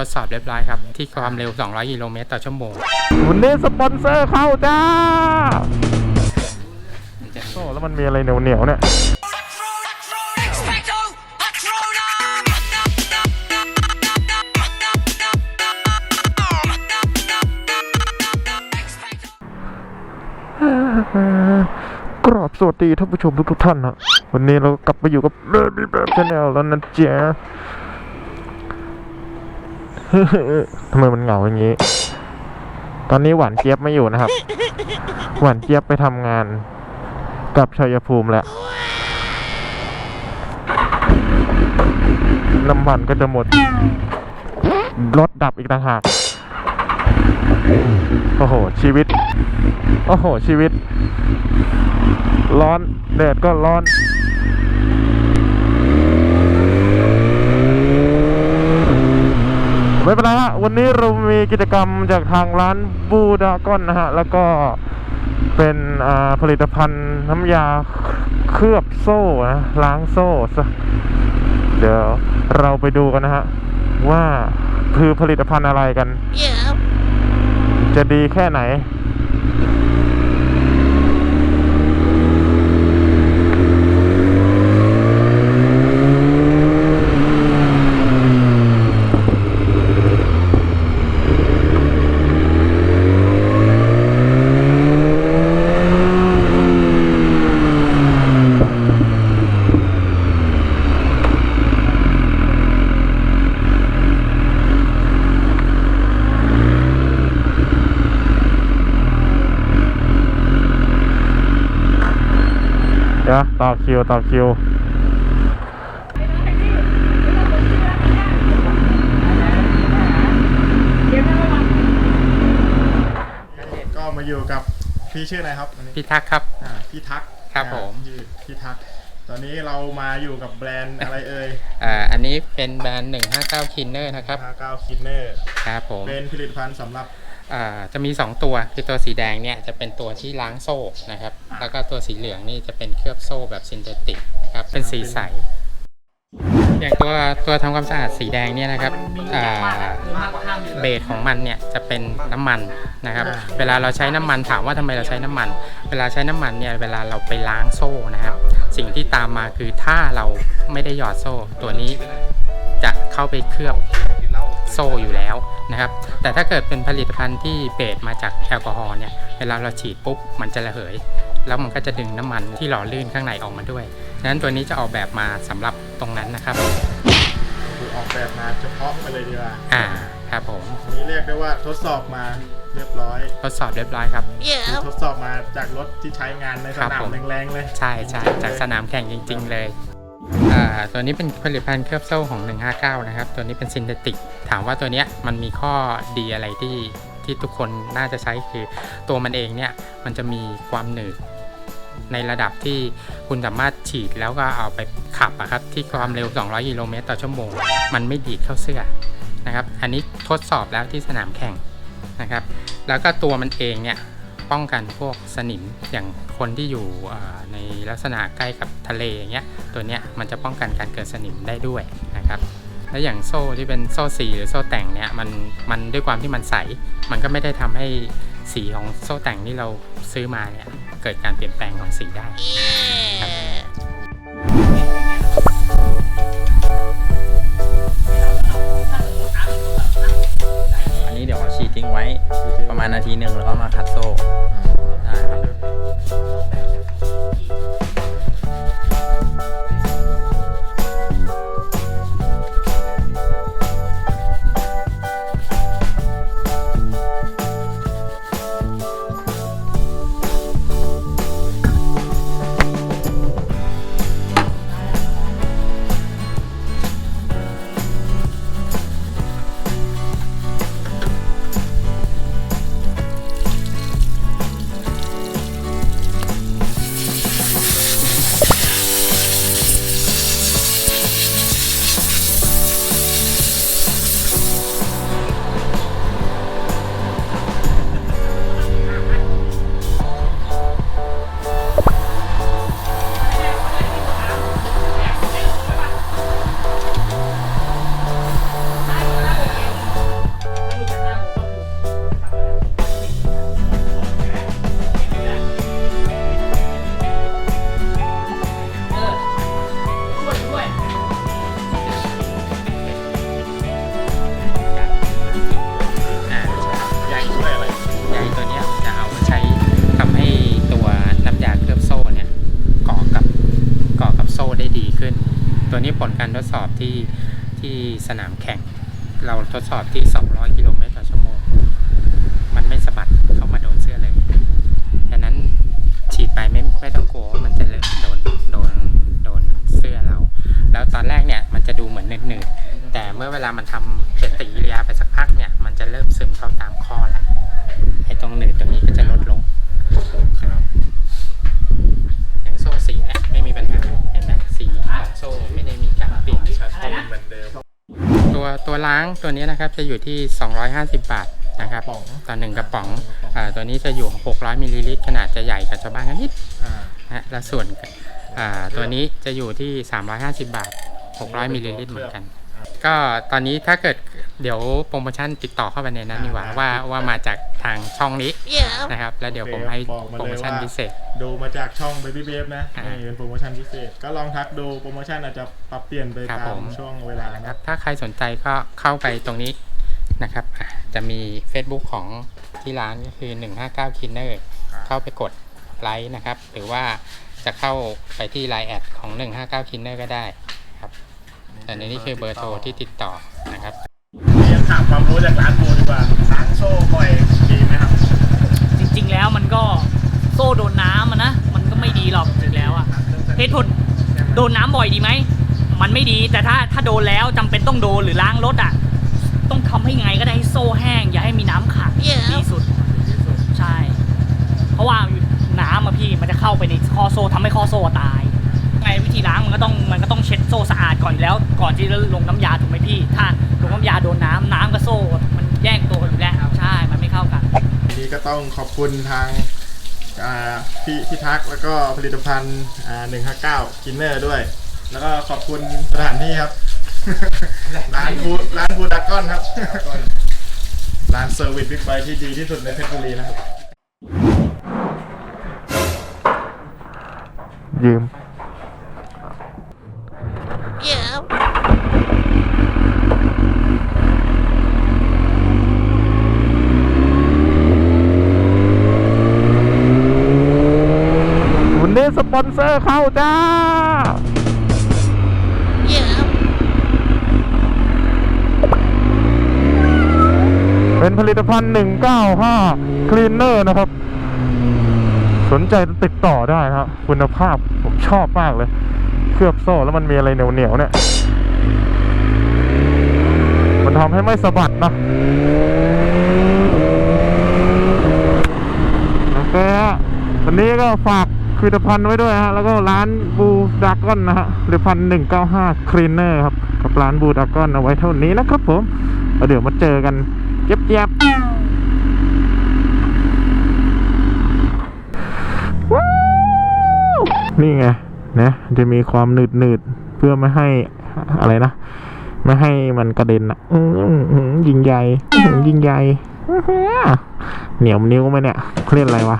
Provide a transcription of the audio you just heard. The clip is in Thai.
ทดสอบเรียบร้อยครับ ที่ความเร็ว 200 กิโลเมตรต่อชั่วโมงวันนี้สปอนเซอร์เข้าจ้าโอ้แล้วมันมีอะไรเหนียวเหนียวๆเนี่ยกราบสวัสดีท่านผู้ชมทุกๆท่านนะวันนี้เรากลับมาอยู่กับเบบี้แบบชาแนลแล้วนะเจ๊ ทำไมมันเหงาอย่างนี้ ตอนนี้หวานเจี๊ยบไม่อยู่นะครับ หวานเจี๊ยบไปทำงาน กับชัยภูมิแล้วน้ำมันก็จะหมด รถดับอีกต่างหาก โอ้โห ชีวิต โอ้โห ชีวิต ร้อน แดดก็ร้อน ไม่เป็นไรฮะ วันนี้เรามีกิจกรรมจากทางร้านบูดากอนนะฮะ แล้วก็เป็นอ่าผลิตภัณฑ์น้ำยาเคลือบโซ่นะล้างโซ่ซะเดี๋ยวเราไปดูกันนะฮะ ว่าคือผลิตภัณฑ์อะไรกันจะดีแค่ไหน ต่อคิวต่อคิวก็มาอยู่กับพี่ชื่ออะไรครับวันนี้พี่ทักษ์ครับ อ่าพี่ทักษ์ครับอ่าผมชื่อพี่ทักษ์ตอนนี้เรามาอยู่กับแบรนด์อะไรเอ่ยอ่าอันนี้เป็นแบรนด์159 Kinner นะครับ59 Kinner ครับผม เป็นผลิตภัณฑ์สำหรับอ่า จะมี 2 ตัวคือตัวสีแดงเนี่ยจะเป็นตัวที่ล้างโซ่นะครับ แล้วก็ตัวสีเหลืองนี่จะเป็นเคลือบโซ่แบบซินเทติกนะครับเป็นสีใส อย่างตัวตัวทำความสะอาดสีแดงเนี่ยนะครับเบสของมันเนี่ยจะเป็นน้ำมันนะครับ เวลาเราใช้น้ำมันถามว่าทำไมเราใช้น้ำมัน เวลาใช้น้ำมันเนี่ยเวลาเราไปล้างโซ่นะครับ สิ่งที่ตามมาคือถ้าเราไม่ได้หยอดโซ่ ตัวนี้จะเข้าไปเคลือบ โซ่อยู่แล้วนะครับแต่ถ้าเกิดเป็นผลิตภัณฑ์ที่เบสมาจากแอลกอฮอล์เนี่ยเวลาเราฉีดปุ๊บมันจะระเหย แล้วมันก็จะดึงน้ำมันที่หล่อลื่นข้างในออกมาด้วยดังนั้นตัวนี้จะออกแบบมาสำหรับตรงนั้นนะครับคือออกแบบมาเฉพาะไปเลยดีกว่าอ่าครับผมอันนี้เรียกได้ว่าทดสอบมาเรียบร้อย ทดสอบเรียบร้อยครับคือทดสอบมาจากรถที่ใช้งานในสครับนามผมแรงๆเลย ใช่ใช่จากสนามแข่งจริง ๆ เลย อ่าตัวนี้เป็นผลิตภัณฑ์เคลือบโซ่ของ 159 นะครับ ตัวนี้เป็นซินเทติก ถามว่าตัวเนี้ยมันมีข้อดีอะไรที่ที่ทุกคนน่าจะใช้คือตัวมันเองเนี่ยมันจะมีความหนืดในระดับที่คุณสามารถฉีดแล้วก็เอาไปขับอะครับที่ความเร็ว 200 กิโลเมตรต่อชั่วโมง มันไม่ดีดเข้าเสื้อนะครับ อันนี้ทดสอบแล้วที่สนามแข่งนะครับ แล้วก็ตัวมันเองเนี่ย ป้องกันพวกสนิมอย่างคนที่อยู่ในลักษณะใกล้กับทะเลอย่างเงี้ยตัวเนี้ยมันจะป้องกันการเกิดสนิมได้ด้วยนะครับและอย่างโซ่ที่เป็นโซ่สีหรือโซ่แต่งเนี่ยมันมันด้วยความที่มันใส มันก็ไม่ได้ทำให้สีของโซ่แต่งที่เราซื้อมาเนี่ยเกิดการเปลี่ยนแปลงของสีได้อับ ประมาณนาทีหนึ่งแล้วก็มาคัดโซ่ได้ครับ ได้ดีขึ้น ตัวนี้ผลการทดสอบที่ที่สนามแข่ง เราทดสอบที่ 200 กิโลเมตรต่อชั่วโมง มันไม่สะบัดเข้ามาโดนเสื้อเลยดังนั้นฉีดไปไม่ไม่ต้องกลัวว่ามันจะเลอะโดนโดนโดนเสื้อเรา แล้วตอนแรกเนี่ยมันจะดูเหมือนหนืดๆแต่เมื่อเวลามันทำเป็นปฏิกิริยาไปสักพักเนี่ยมันจะเริ่มซึมเข้าตามข้อแล้วไอ้ตรงหนืดตรงนี้ก็จะลดลงอย่างโซ่สีเนี่ยไม่มีปัญหาเห็นไหมสีของโซ่ไม่ได้มีการเปลี่ย นชัดเจนเหมือนเดิมตัวตัวล้างตัวนี้นะครับจะอยู่ที่ 250 บาทนะครับกระป๋องต่อหนึ่งกระป๋องอ่าตัวนี้จะอยู่ 600มิลลิลิตรขนาดจะใหญ่กับชาวบ้านกันนิดอ่านะฮะและส่วนอ่าตัวนี้จะอยู่ที่ 350 บาท 600มิลลิลิตรเหมือนกัน ก็ตอนนี้ถ้าเกิดเดี๋ยวโปรโมชั่นติดต่อเข้าไปในนั้นดีกว่าว่าว่ามาจากทางช่องนี้นะครับ แล้วเดี๋ยวผมให้บอกมาเลยโปรโมชั่นว่าพิเศษ ดูมาจากช่อง Baby Babe นะอ่านี่เป็นโปรโมชั่นพิเศษ ก็ลองทักดูโปรโมชั่นอาจจะปรับเปลี่ยนไปครับตาผมมช่วงเวลานะนะครับ ถ้าใครสนใจก็เข้าไปตรงนี้นะครับอะจะมี Facebook ของที่ร้านก็คือ 159 Kinner เข้าไปกดไลค์นะครับ หรือว่าจะเข้าไปที่ Line แอดของ 159 Kinner ก็ได้ครับ แต่ในนี้คือเบอร์โทรที่ติดต่อนะครับเรียนถามความรู้จากร้านบูดีกว่าล้างโซ่บ่อยดีไหมครับ จริงๆแล้วมันก็โซ่โดนน้ำอะนะ มันก็ไม่ดีหรอกจริงๆแล้วอะเหตุผลโดนน้ำบ่อยดีไหม มันไม่ดีแต่ถ้าถ้าโดนแล้วจำเป็นต้องโดนหรือล้างรถอะต้องทำให้ไงก็ได้ให้โซ่แห้ง อย่าให้มีน้ำขังดีสุด ใช่ เพราะว่าน้ำอะพี่มันจะเข้าไปในข้อโซ่ทำให้ข้อโซ่ตาย ไงวิธีล้างมันก็ต้องมันก็ต้องเช็ดโซ่สะอาดก่อนอยู่แล้ว ก่อนที่จะลงน้ำยาถูกไหมพี่ ถ้าลงน้ำยาโดนน้ำน้ำกับโซ่มันแย่งตัวกันอยู่แล้วใช่ มันไม่เข้ากันทีนี้ก็ต้องขอบคุณทางอ่าพี่พี่ทักษ์แล้วก็ผลิตภัณฑ์อ่า159กินเนอร์ด้วย แล้วก็ขอบคุณสถานที่ครับ ร้านบูร้านบูดากอนครับ ร้านเซอร์วิสบิ๊กไบค์ที่ดีที่สุดในเพชรบุรีนะครับยืม วันนี้สปอนเซอร์เข้าจ้าเป็นผลิตภัณฑ์ 195 Cleaner นะครับ สนใจติดต่อได้ครับคุณภาพผมชอบมากเลยเค ลือบโซ่แล้วมันมีอะไรเหนียวๆเนี่ย มันทำให้ไม่สะบัดนะโอเคฮะวันนี้ก็ฝากผลิตภัณฑ์ไว้ด้วยฮะ แล้วก็ร้านบูดากอนนะฮะผลิตภัณฑ์195 Cleaner ครับ กับร้านบูดากอนเอาไว้เท่านี้นะครับผมเดี๋ยวมาเจอกันเจ็บๆว้าวนี่ไง นะจะมีความหนืดหนืดๆเพื่อไม่ให้อะไรนะไม่ให้มันกระเด็นอะอืยิงใหญ่ยิงใหญ่เหนียวนิ้วไหมเนี่ยเขาเรียกอะไรวะ